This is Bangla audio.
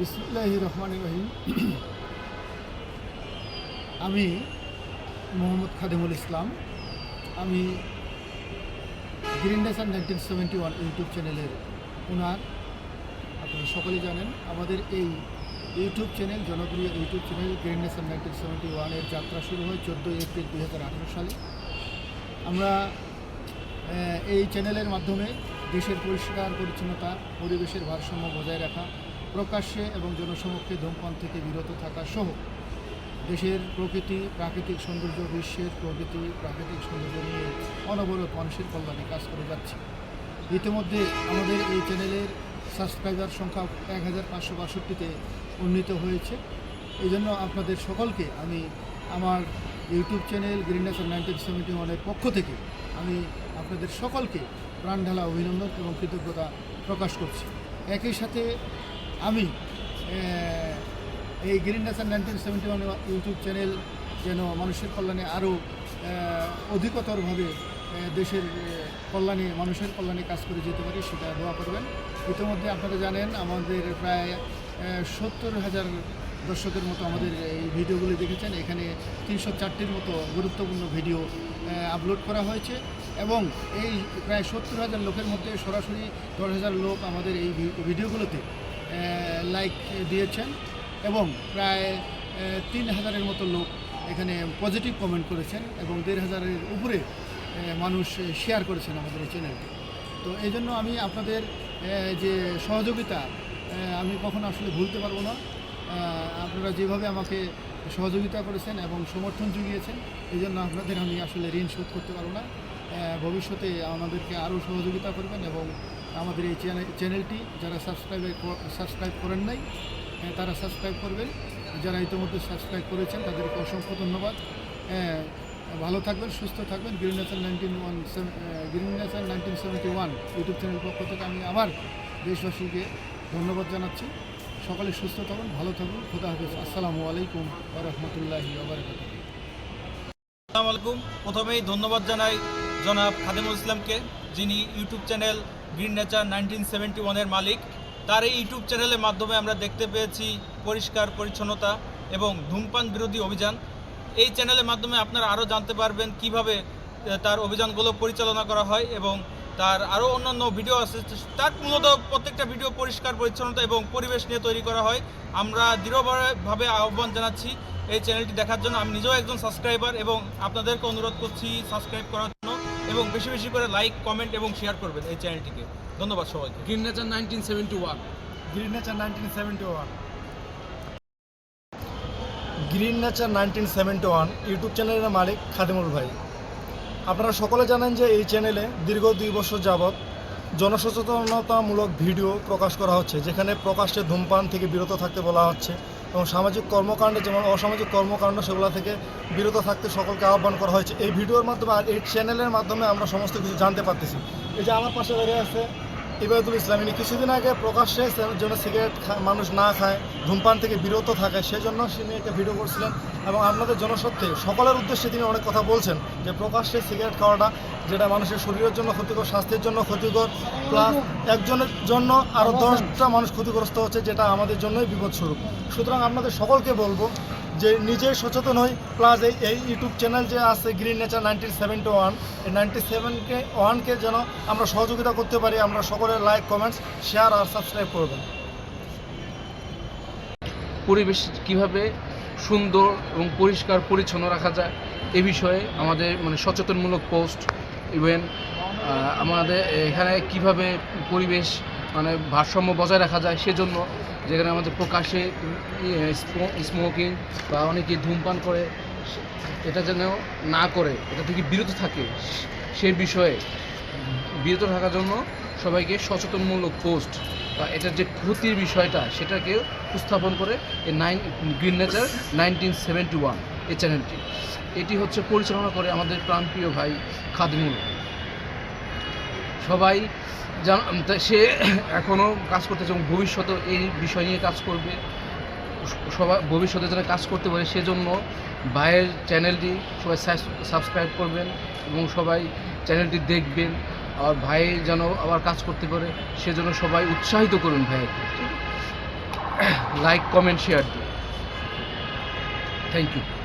বিসমুল্লাহ রহমান রহিম আমি মোহাম্মদ খাদিমুল ইসলাম। আমি green nation nineteen seventy one YouTube চ্যানেলের ওনার। আপনারা সকলেই জানেন, আমাদের এই ইউটিউব চ্যানেল, জনপ্রিয় YouTube channel green nation nineteen seventy ওয়ানের যাত্রা শুরু হয় চোদ্দোই এপ্রিল দুই হাজার আঠারো সালে। আমরা এই চ্যানেলের মাধ্যমে দেশের পরিষ্কার পরিচ্ছন্নতা, পরিবেশের ভারসাম্য বজায় রাখা প্রকাশ্যে এবং জনসমক্ষে ধূমপান থেকে বিরত থাকা সহ দেশের প্রকৃতি, প্রাকৃতিক সৌন্দর্য, বিশ্বের প্রকৃতি, প্রাকৃতিক সৌন্দর্য নিয়ে অনবরত মানুষের কল্যাণে কাজ করে যাচ্ছে। ইতিমধ্যে আমাদের এই চ্যানেলের সাবস্ক্রাইবার সংখ্যা এক হাজার পাঁচশো বাষট্টিতে উন্নীত হয়েছে। এই জন্য আপনাদের সকলকে আমি আমার YouTube channel green nation nineteen seventy ওয়ানের পক্ষ থেকে আমি আপনাদের সকলকে প্রাণঢালা অভিনন্দন এবং কৃতজ্ঞতা প্রকাশ করছি। একই সাথে আমি এই green nation nineteen seventy one YouTube channel যেন মানুষের কল্যাণে আরও অধিকতরভাবে দেশের কল্যাণে, মানুষের কল্যাণে কাজ করে যেতে পারি সেটা দোয়া করবেন। ইতিমধ্যে আপনারা জানেন, আমাদের প্রায় সত্তর হাজার দর্শকের মতো আমাদের এই ভিডিওগুলি দেখেছেন। এখানে তিনশো চারটির মতো গুরুত্বপূর্ণ ভিডিও আপলোড করা হয়েছে এবং এই প্রায় সত্তর হাজার লোকের মধ্যে সরাসরি দশ হাজার লোক আমাদের এই ভিডিওগুলোতে লাইক দিয়েছেন এবং প্রায় তিন হাজারের মতো লোক এখানে পজিটিভ কমেন্ট করেছেন এবং দেড় হাজারের উপরে মানুষ শেয়ার করেছেন আমাদের এই চ্যানেলটি তো এই জন্য আমি আপনাদের যে সহযোগিতা আমি কখনো আসলে ভুলতে পারব না। আপনারা যেভাবে আমাকে সহযোগিতা করেছেন এবং সমর্থন জুগিয়েছেন, এই জন্য আপনাদের আমি আসলে ঋণ শোধ করতে পারব না। ভবিষ্যতে আমাদেরকে আরও সহযোগিতা করবেন এবং আমাদের এই চ্যানেল চ্যানেলটি যারা সাবস্ক্রাইব সাবস্ক্রাইব করেন নাই আহ, তারা সাবস্ক্রাইব করবেন। যারা ইতিমধ্যে সাবস্ক্রাইব করেছেন তাদেরকে অসংখ্য ধন্যবাদ। আহ, ভালো থাকবেন সুস্থ থাকবেন। Green nation nineteen one green nation nineteen seventy one YouTube channel পক্ষ থেকে আমি আবার দেশবাসীকে ধন্যবাদ জানাচ্ছি। সকলে সুস্থ থাকুন ভালো থাকুন। খোদা হাফিজ। আসসালামু আলাইকুম রহমতুল্লাহি আসসালামু আলাইকুম। প্রথমেই ধন্যবাদ জানাই জনাব খাদেমুল ইসলামকে, যিনি YouTube channel green nature nineteen seventy ওয়ানের মালিক, তার এই ইউটিউব চ্যানেলের মাধ্যমে আমরা দেখতে পেয়েছি পরিষ্কার পরিচ্ছন্নতা এবং ধূমপান বিরোধী অভিযান। এই চ্যানেলের মাধ্যমে আপনারা আরও জানতে পারবেন কীভাবে তার অভিযানগুলো পরিচালনা করা হয় এবং তার আরও অন্যান্য ভিডিও আছে। তার মূলত প্রত্যেকটা ভিডিও পরিষ্কার, পরিচ্ছন্নতা এবং পরিবেশ নিয়ে তৈরি করা হয়। আমরা দৃঢ়ভাবে আহ্বান জানাচ্ছি এই চ্যানেলটি দেখার জন্য। আমি নিজেও একজন সাবস্ক্রাইবার এবং আপনাদেরকে অনুরোধ করছি সাবস্ক্রাইব করার জন্য। এবং বেশি বেশি করে লাইক কমেন্ট এবং শেয়ার করবেন এই চ্যানেলটিকে ধন্যবাদ সবাইকে। Green nature nineteen seventy one green nature nineteen seventy one green nature nineteen seventy one YouTube চ্যানেলের মালিক খাদিমুল ভাই। আপনারা সকলে জানেন যে এই চ্যানেলে দীর্ঘ দুই বছর যাবৎ জনসচেতনতামূলক ভিডিও প্রকাশ করা হচ্ছে যেখানে প্রকাশ্যে ধূমপান থেকে বিরত থাকতে বলা হচ্ছে। এবং সামাজিক কর্মকাণ্ড যেমন অসামাজিক কর্মকাণ্ড সেগুলো থেকে বিরত থাকতে সকলকে আহ্বান করা হয়েছে। এই ভিডিওর মাধ্যমে আর এই চ্যানেলের মাধ্যমে আমরা সমস্ত কিছু জানতে পারতেছি। এই যে আমার পাশে দাঁড়িয়ে আছে ইবাদুল ইসলাম, ইনি কিছুদিন আগে প্রকাশ্যে যেন সিগারেট মানুষ না খায়, ধূমপান থেকে বিরত থাকে, সেজন্য তিনি একটা ভিডিও করছিলেন এবং আপনাদের জনস্বার্থে, সকলের উদ্দেশ্যে তিনি অনেক কথা বলছেন যে প্রকাশ্যে সিগারেট খাওয়াটা যেটা মানুষের শরীরের জন্য ক্ষতিকর, স্বাস্থ্যের জন্য ক্ষতিকর প্লাস একজনের জন্য আরও দশটা মানুষ ক্ষতিগ্রস্ত হচ্ছে, যেটা আমাদের জন্যই বিপদস্বরূপ। সুতরাং আপনাদের সকলকে বলব যে নিজে সচেতন হই প্লাস এই এই ইউটিউব চ্যানেল যে আছে green nature nineteen seventy one এই নাইনটি সেভেনকে ওয়ানকে যেন আমরা সহযোগিতা করতে পারি, আমরা সকলের লাইক কমেন্টস শেয়ার আর সাবস্ক্রাইব করবেন। পরিবেশ কীভাবে সুন্দর এবং পরিষ্কার, পরিচ্ছন্ন রাখা যায়, এ বিষয়ে আমাদের মানে সচেতনমূলক পোস্ট ইভেন আমাদের এখানে কীভাবে পরিবেশ মানে ভারসাম্য বজায় রাখা যায় সেজন্য যেখানে আমাদের প্রকাশে স্মোকিং বা অনেকে ধূমপান করে, এটা যেন না করে, এটা থেকে বিরত থাকে, সে বিষয়ে বিরত থাকার জন্য সবাইকে সচেতনমূলক পোস্ট বা এটার যে ক্ষতির বিষয়টা সেটাকে উপস্থাপন করে এই nine, green nature nineteen seventy one, এই চ্যানেলটি। এটি হচ্ছে পরিচালনা করে আমাদের প্রাণপ্রিয় ভাই খাদিমুল। সবাই সে এখনও কাজ করতেছে এবং ভবিষ্যতে এই বিষয় নিয়ে কাজ করবে। সবাই ভবিষ্যতে যেন কাজ করতে পারে সেজন্য ভাইয়ের চ্যানেলটি সবাই সাবস্ক্রাইব করবেন এবং সবাই চ্যানেলটি দেখবেন। আর ভাই যেন আবার কাজ করতে পারে সেজন্য সবাই উৎসাহিত করুন ভাইয়ের লাইক কমেন্ট শেয়ার দিন। Thank you